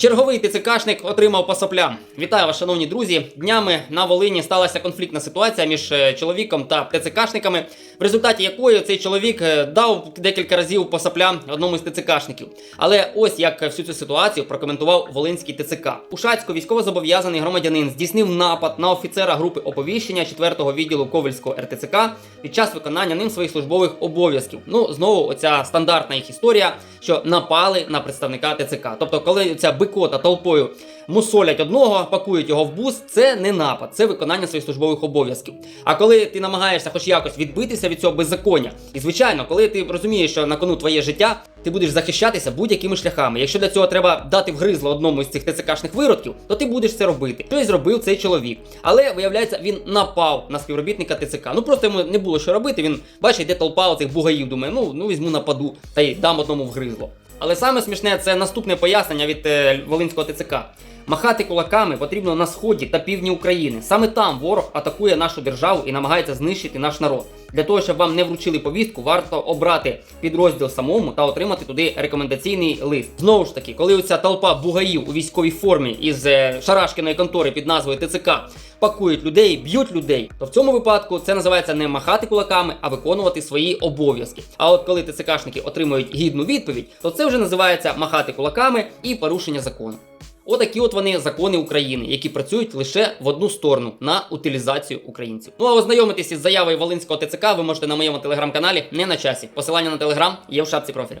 Черговий ТЦКшник отримав по. Вітаю вас, шановні друзі. Днями на Волині сталася конфліктна ситуація між е, чоловіком та ТЦКшниками, в результаті якої цей чоловік е, дав декілька разів по соплям одному з ТЦКшників. Але ось як всю цю ситуацію прокоментував Волинський ТЦК. У Шацьку військовозобов'язаний громадянин здійснив напад на офіцера групи оповіщення 4-го відділу Ковельського РТЦК під час виконання ним своїх службових обов'язків. Ну знову оця стандартна їх історія, що напали на представника ТЦК. Тобто, коли ця бикота толпою мусолять одного, пакують його в бус, це не напад, це виконання своїх службових обов'язків. А коли ти намагаєшся хоч якось відбитися від цього беззаконня, і звичайно, коли ти розумієш, що на кону твоє життя, ти будеш захищатися будь-якими шляхами. Якщо для цього треба дати вгризло одному з цих ТЦКшних виродків, то ти будеш це робити. Що й зробив цей чоловік. Але виявляється, він напав на співробітника ТЦК. Ну просто йому не було що робити. Він бачить, де толпа оцих бугаїв. Думає, ну ну візьму нападу та й дам одному вгризло. Але саме смішне це наступне пояснення від е, Волинського ТЦК. Махати кулаками потрібно на сході та півдні України. Саме там ворог атакує нашу державу і намагається знищити наш народ. Для того, щоб вам не вручили повістку, варто обрати підрозділ самому та отримати туди рекомендаційний лист. Знову ж таки, коли оця толпа бугаїв у військовій формі із е, шарашкиної контори під назвою ТЦК пакують людей, б'ють людей, то в цьому випадку це називається не махати кулаками, а виконувати свої обов'язки. А от коли ТЦКшники отримують гідну відповідь, то це вже називається махати кулаками і порушення закону. Отакі от вони закони України, які працюють лише в одну сторону на утилізацію українців. Ну а ознайомитись із заявою Волинського ТЦК ви можете на моєму телеграм-каналі не на часі. Посилання на телеграм є в шапці профіля.